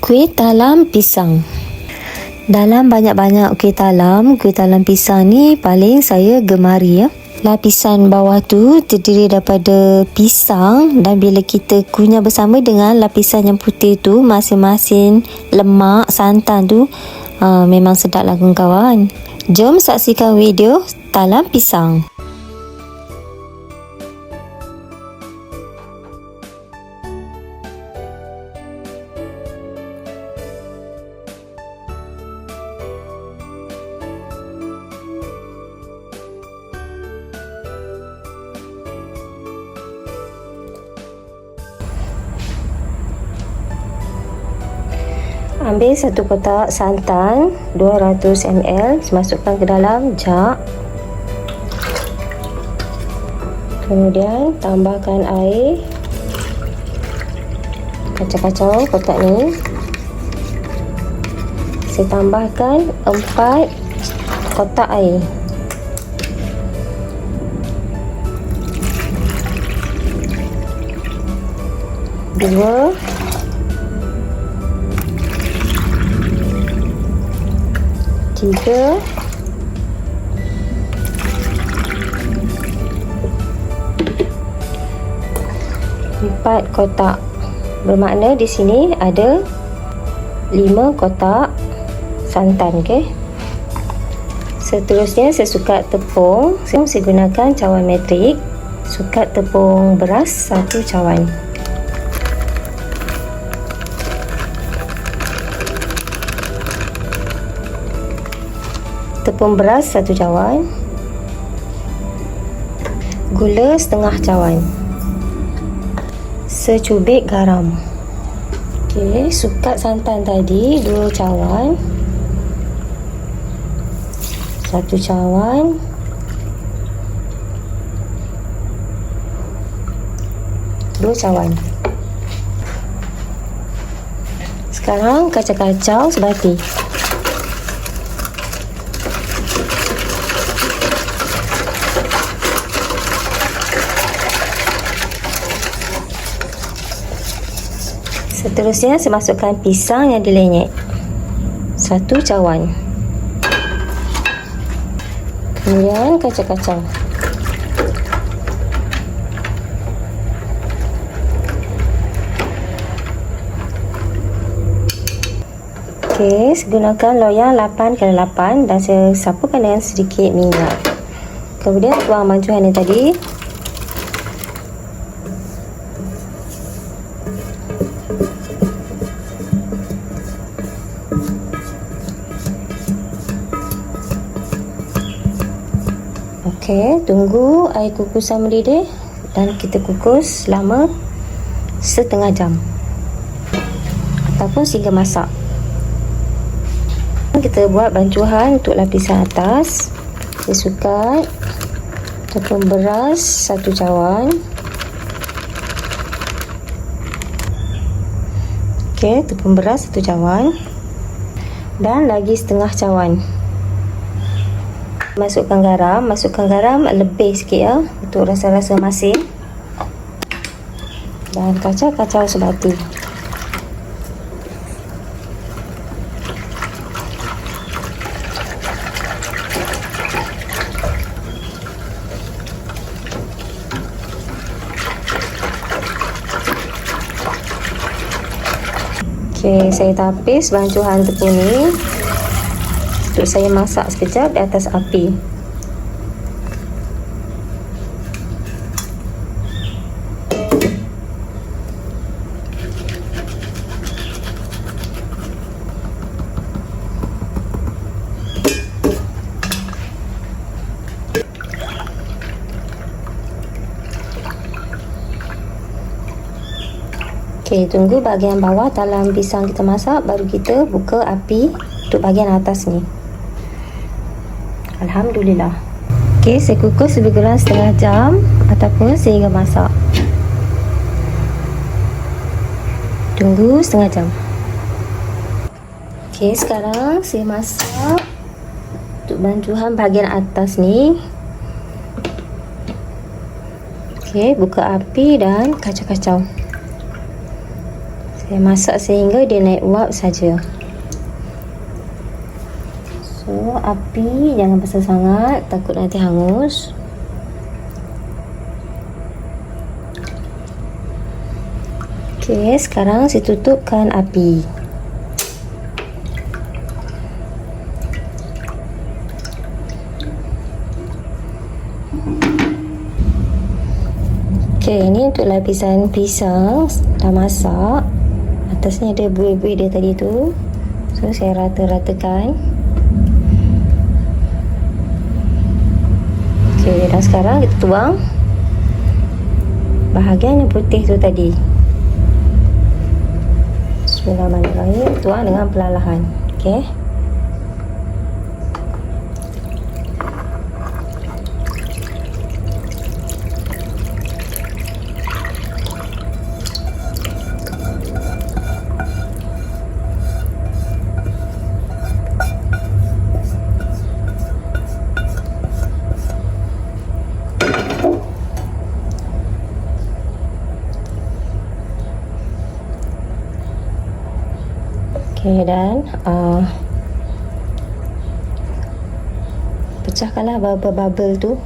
Kuih talam pisang Dalam banyak-banyak kuih talam, kuih talam pisang ni paling saya gemari ya. Lapisan bawah tu terdiri daripada pisang dan bila kita kunyah bersama dengan lapisan yang putih tu masing-masing lemak santan tu uh, memang sedap lah kawan-kawan. Jom saksikan video talam pisang. Ambil satu kotak santan 200 ml masukkan ke dalam jug. Kemudian tambahkan air. Kacau-kacau kotak ni. Saya tambahkan 4 kotak air. Dua tiga empat kotak bermakna di sini ada lima kotak santan okey? Seterusnya saya suka tepung saya gunakan cawan metrik. Sukat tepung beras satu cawan tepung beras satu cawan. Gula setengah cawan. Secubit garam. Ok sukat santan tadi dua cawan. Satu cawan. Dua cawan. Sekarang kacau-kacau sebati Seterusnya saya masukkan pisang yang dilenyek. Satu cawan. Kemudian kacau-kacau. Okey, gunakan loyang 8x8 dan saya sapukan dengan sedikit minyak. Kemudian tuang mancuhan yang tadi Okey, tunggu air kukusan mendidih dan kita kukus selama setengah jam ataupun sehingga masak. Kita buat bancuhan untuk lapisan atas. Saya suka tepung beras satu cawan. Okey, tepung beras satu cawan. Dan lagi setengah cawan. Masukkan garam. Masukkan garam lebih sikit ya untuk rasa-rasa masin. Dan kacau-kacau sebati Okey, saya tapis bancuhan tepung ni untuk saya masak sekejap di atas api Okey, tunggu bahagian bawah dalam pisang kita masak baru kita buka api untuk bahagian atas ni. Alhamdulillah. Okey, saya kukus lebih kurang setengah jam ataupun sehingga masak. Tunggu setengah jam. Okey, sekarang saya masak untuk bancuhan bahagian atas ni. Okey, buka api dan kacau-kacau. Saya masak sehingga dia naik uap saja. So, api jangan besar sangat takut nanti hangus. Okey, sekarang saya tutupkan api. Okey, ini untuk lapisan pisang dah masak. Atasnya ada buih-buih dia tadi tu. So, saya rata-ratakan. Okey, dan sekarang kita tuang bahagian yang putih tu tadi. Bismillahirrahmanirrahim. Tuang dengan perlahan-lahan. Okey. Okey dan uh, pecahkanlah bubble-bubble tu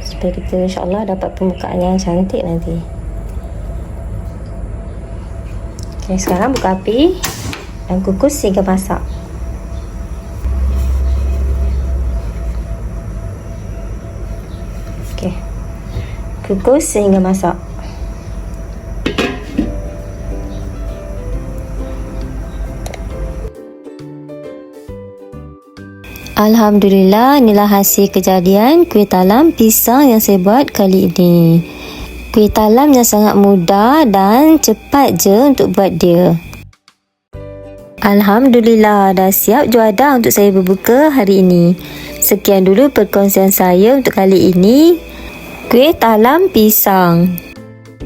supaya kita insyaAllah dapat pembukaan yang cantik nanti. Okey sekarang buka api dan kukus sehingga masak. Okey. Kukus sehingga masak. Alhamdulillah inilah hasil kejadian kuih talam pisang yang saya buat kali ini. Kuih talam yang sangat mudah dan cepat je untuk buat dia. Alhamdulillah dah siap juada untuk saya berbuka hari ini. Sekian dulu perkongsian saya untuk kali ini. Kuih talam pisang.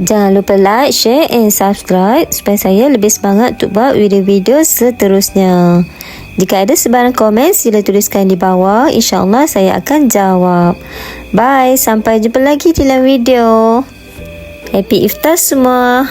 Jangan lupa like, share and subscribe supaya saya lebih semangat untuk buat video-video seterusnya. Jika ada sebarang komen, sila tuliskan di bawah. InsyaAllah saya akan jawab. Bye, sampai jumpa lagi di dalam video. Happy iftar semua.